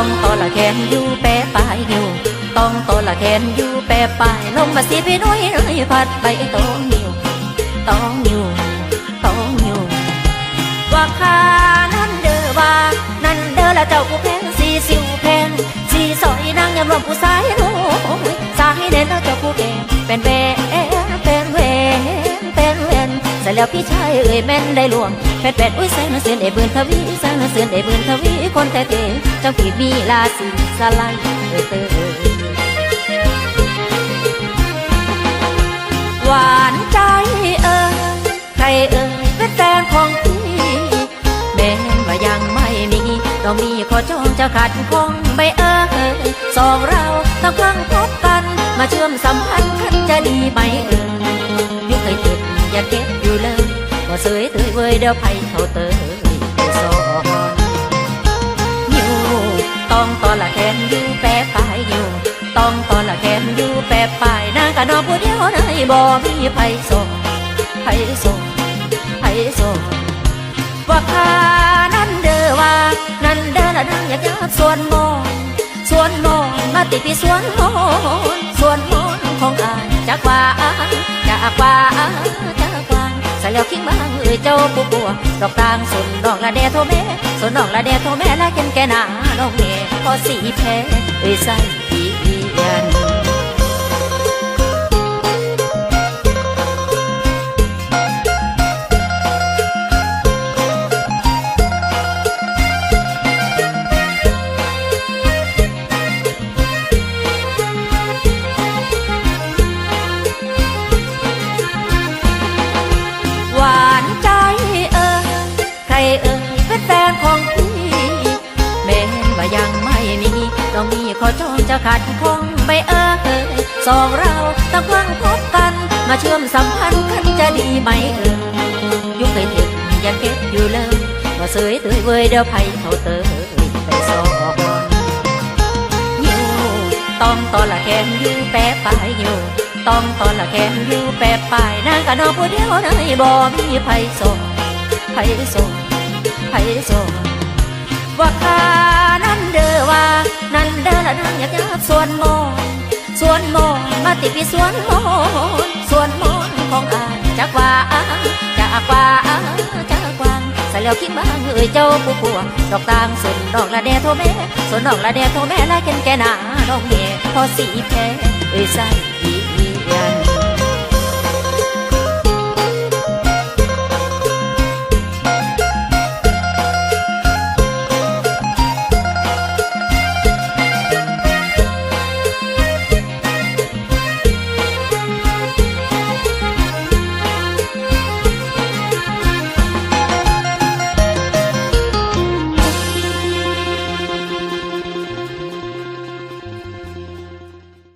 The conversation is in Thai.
องตอละแขนอยู่แปรปลายอยู่ต้องโตละแขนอยู่แปรปลายลมมาสีพี่น้อยเอ้ยพัดไปตองอยู่ตองอยู่ตองอยู่ว่าคานั่นเด้อว่านั่นเด้อละเจ้าผู้แพงสีสิวแพงสีสอยนางยำรวมผู้สายโน้สายเด่นแล้วเจ้าผู้แก่เป็นแบเป็นเวนเป็นเวนเสร็จแล้วพี่ชายเอ่ยแม่นได้หลวง แปดแปดอุ้ยแสงเสือนเอบืนทวีแสงเสือนเอบืนทวีคนแต่เตจ้าผีมีลาสีสลายเออเตอหวานใจเอ่ยใครเอ่ยเป็นแฟนของพี่แม้ว่ายังไม่มีเรามีขอจองจะขัดข้องไม่เอ่ยสองเราต้องพังพบกัน มาเชื่อมสัมพันธ์กันจะดีไหมเอ่ยยุคเคยติดอย่าเก็บอยู่เลยว่าเสย เว้ยเดี๋ยวไพ่เขาเตยไปสอนอยู่ต้องตอนละแขนอยู่แปรปลายอยู่ต้องตอนละแขนอยู่แปรปลายนางกะนอผู้เดียวในบ่มีไพ่สอนไพ่สอนไพ่สอนว่าคานั่นเด้อว่านั่นเด้อละนางอยากจะสวนมอนสวนมอนมาติดพี่สวนมอนสวนมอนของอายจากว่าจากว่าจากว่าใส่แล้วคิงบ้าง ยเจ้าปูปัวดอกตางสนดอกละแดโทแม่สนดอกละแดโทแม่ละเกินแกนาน้องเมพอสีแพ้เอ้ยใส่เอียน เรามีขอจองจะขัดข้องไม่เอ่ยสองเราต้องพังพบกัน มาเชื่อมสัมพันธ์กันจะดีไหมเอ่ยยุคเคยเห็นยังเก็บอยู่เลยว่าเสยเตยเว้ยเดี๋ยวไพ่เขาเตยไปสอนอยู่ต้องตอนละแขนอยู่แปรปลายอยู่ต้องตอนละแขนอยู่แปรปลายนางกะนอผู้เดียวในบ่มีไผสอนไผสอนไผสอนว่าคานั่นเด้อว่า นั่นเด้อละนางอยากจะสวนมอนสวนมอนมาติดพี่สวนมอนสวนมอนของอาจากว่าจากว่าจากวางสแล้วคิดบ้างเอ้ยเจ้าผู้ปัวดอกตางสนดอกละแดโทแม่สนดอกละแดโทแม่ละเกินแกหนาดอกเมียพอสีแพ้เอ้ยใส่อี